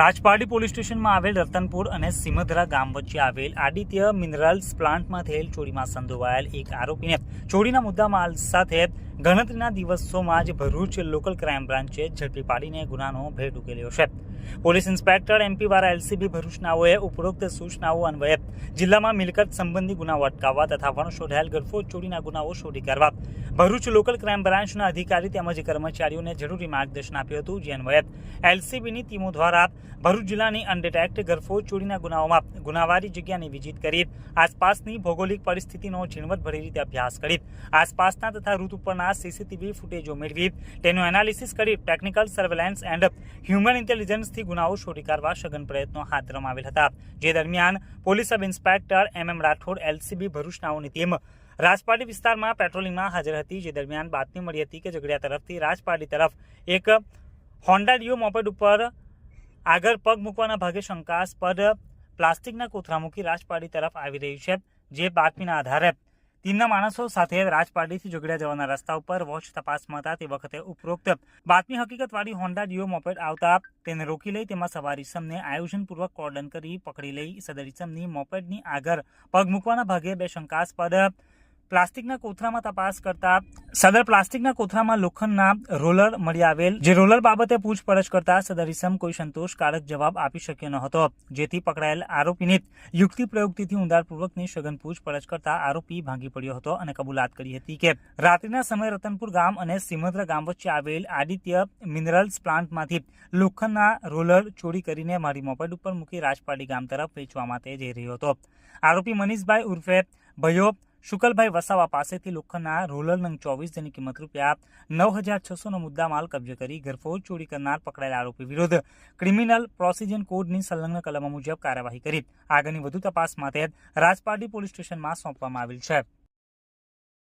Rajpardi police સ્ટેશનમાં આવેલ રતનપુર અને સિમધરા ગામ વચ્ચે આવેલ આદિત્ય મિનરલ્સ પ્લાન્ટમાં થયેલ ચોરીમાં સંડોવાયેલ એક આરોપીને ચોરીના મુદ્દામાલ સાથે ગણતરીના દિવસોમાં જ ભરૂચ લોકલ ક્રાઇમ બ્રાન્ચે ઝડપી પાડીને ગુનાનો ભેટ ઉકેલ્યો છે. પોલીસ ઇન્સ્પેક્ટર એમપી વાળા એલસીબી ભરૂચનાઓએ ઉપરોક્ત સૂચનાઓ અન્વયે જિલ્લામાં મિલકત સંબંધી ગુનાઓ અટકાવવા તથા વણ શોધાયેલ ગરફો ચોરીના ગુનાઓ શોધી કાઢવા ભરૂચ લોકલ ક્રાઇમ બ્રાન્ચના અધિકારી તેમજ કર્મચારીઓને જરૂરી માર્ગદર્શન આપ્યું હતું જે અન્વયે એલસીબીની ટીમો દ્વારા ભરૂચ જિલ્લાની અનડિટેક્ટ ગરફો ચોરીના ગુનાઓમાં ગુનાવારી જગ્યાની વિઝિટ કરી, આસપાસની ભૌગોલિક પરિસ્થિતિનો ઝીણવટભરી રીતે અભ્યાસ કરી, આસપાસના તથા રૂટ ઉપરના સીસીટીવી ફૂટેજો મેળવી. તેનું એનાલિસિસ કરી ટેકનિકલ સર્વેલન્સ એન્ડ હ્યુમન ઇન્ટેલિજન્સથી ગુનાઓ શોધી કાઢવા સઘન પ્રયત્નો હાથ ધરવામાં હતા. જે દરમિયાન police sub inspector M M Rathod, LCB ભરૂચનાઓની team Rajpadi વિસ્તારમાં પેટ્રોલિંગમાં હાજર હતી. જે દરમિયાન બાતમી મળી હતી કે ઝઘડિયા તરફથી રાજપાડી તરફ એક હોન્ડા ડિયો મોપેડ ઉપર આગળ પગ મૂકવાના ભાગે શંકાસ્પદ પ્લાસ્ટિકના કોથળા મૂકી રાજપાડી તરફ આવી રહી છે. જે બાતમીના આધારે ટીમના માણસો સાથે રાજપારડીથી ઝઘડિયા જવાના રસ્તા ઉપર વોચ તપાસમાં હતા તે વખતે ઉપરોક્ત બાતમી હકીકતવાળી હોન્ડા ડિયો મોપેડ આવતા તેને રોકી લઈ તેમાં સવાર ઇસમને આયોજનપૂર્વક કોર્ડન કરી પકડી લઈ સદર ઇસમની મોપેડની આગળ પગ મૂકવાના ભાગે બે શંકાસ્પદ પ્લાસ્ટિકના કોથળામાં તપાસ કરતા સદર પ્લાસ્ટિકના કોથળામાં લોખંડના રોલર મળી આવેલ, જે રોલર બાબતે પૂછપરછ કરતા સદર ઇસમ કોઈ સંતોષકારક જવાબ આપી શક્યો ન હતો જેથી પકડાયેલ આરોપીની યુક્તિ પ્રયુક્તિથી ઊંડાણપૂર્વકની સઘન પૂછપરછ કરતા આરોપી ભાંગી પડ્યો હતો અને કબૂલાત કરી હતી કે રાત્રિના સમયે રતનપુર ગામ અને સિમંદ્ર ગામ વચ્ચે આવેલ આદિત્ય મિનરલ્સ પ્લાન્ટમાંથી લોખંડના રોલર ચોરી કરીને મારી મોપેડ ઉપર મૂકી રાજપાડી ગામ તરફ વેચવા માટે જઈ રહ્યો હતો. આરોપી મનીષભાઈ ઉર્ફે ભયો શુકલભાઈ વસાવા પાસેથી લોખંડના રોલર નંગ ચોવીસ જેની કિંમત રૂપિયા નવ હજાર છસોનો મુદ્દામાલ કબજે કરી ગરફોડ ચોરી કરનાર પકડાયેલા આરોપી વિરુદ્ધ ક્રિમિનલ પ્રોસિજન કોડની સંલગ્ન કલમો મુજબ કાર્યવાહી કરી. આગળની વધુ તપાસ માટે રાજપારડી પોલીસ સ્ટેશનમાં સોંપવામાં આવેલ છે.